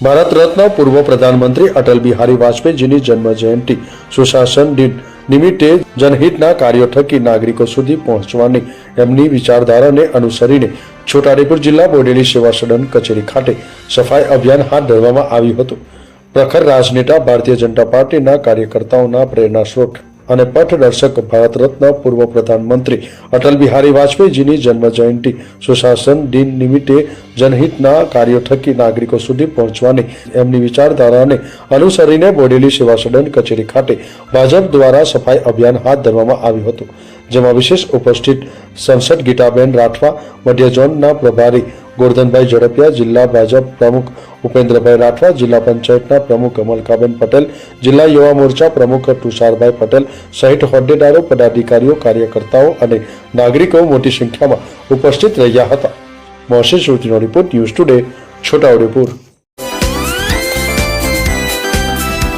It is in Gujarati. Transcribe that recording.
ભારત રત્ન પૂર્વ પ્રધાનમંત્રી અટલ બિહારી વાજપેયીજીની જન્મ જયંતિ સુશાસન દિન નિમિત્તે જનહિતના કાર્યો થકી નાગરિકો સુધી પહોંચવાની એમની વિચારધારાને અનુસરીને છોટાઉદેપુર જિલ્લા બોડેલી સેવા સદન કચેરી ખાતે સફાઈ અભિયાન હાથ ધરવામાં આવ્યું હતું. પ્રખર રાજનેતા ભારતીય જનતા પાર્ટીના કાર્યકર્તાઓના પ્રેરણા સ્ત્રોત અને પથદર્શક ભારત રત્ન પૂર્વ પ્રધાનમંત્રી અટલ બિહારી વાજપેયીજીની જન્મ જયંતિ સુશાસન દિન નિમિત્તે જનહિતના કાર્યો થકી નાગરિકો સુધી પહોંચવાની એમની વિચારધારાને અનુસરીને બોડેલી સેવા સદન કચેરી ખાતે ભાજપ દ્વારા સફાઈ અભિયાન હાથ ધરવામાં આવ્યું હતું, જેમાં વિશેષ ઉપસ્થિત સંસદ ગીતાબેન રાઠવા, મધ્ય ઝોનના પ્રભારી ગોરધનભાઈ ઝડપિયા, જિલ્લા ભાજપ પ્રમુખ ઉપેન્દ્રભાઈ રાઠવા, જિલ્લા પંચાયતના પ્રમુખ અમલકાબેન પટેલ, જિલ્લા યુવા મોરચા પ્રમુખ તુષારભાઈ પટેલ સહિત હોદ્દેદારો, પદાધિકારીઓ, કાર્યકર્તાઓ અને નાગરિકો મોટી સંખ્યામાં ઉપસ્થિત રહ્યા હતા. મોહસિન સૂચનો રિપોર્ટ ન્યૂઝ ટુડે છોટાઉદેપુર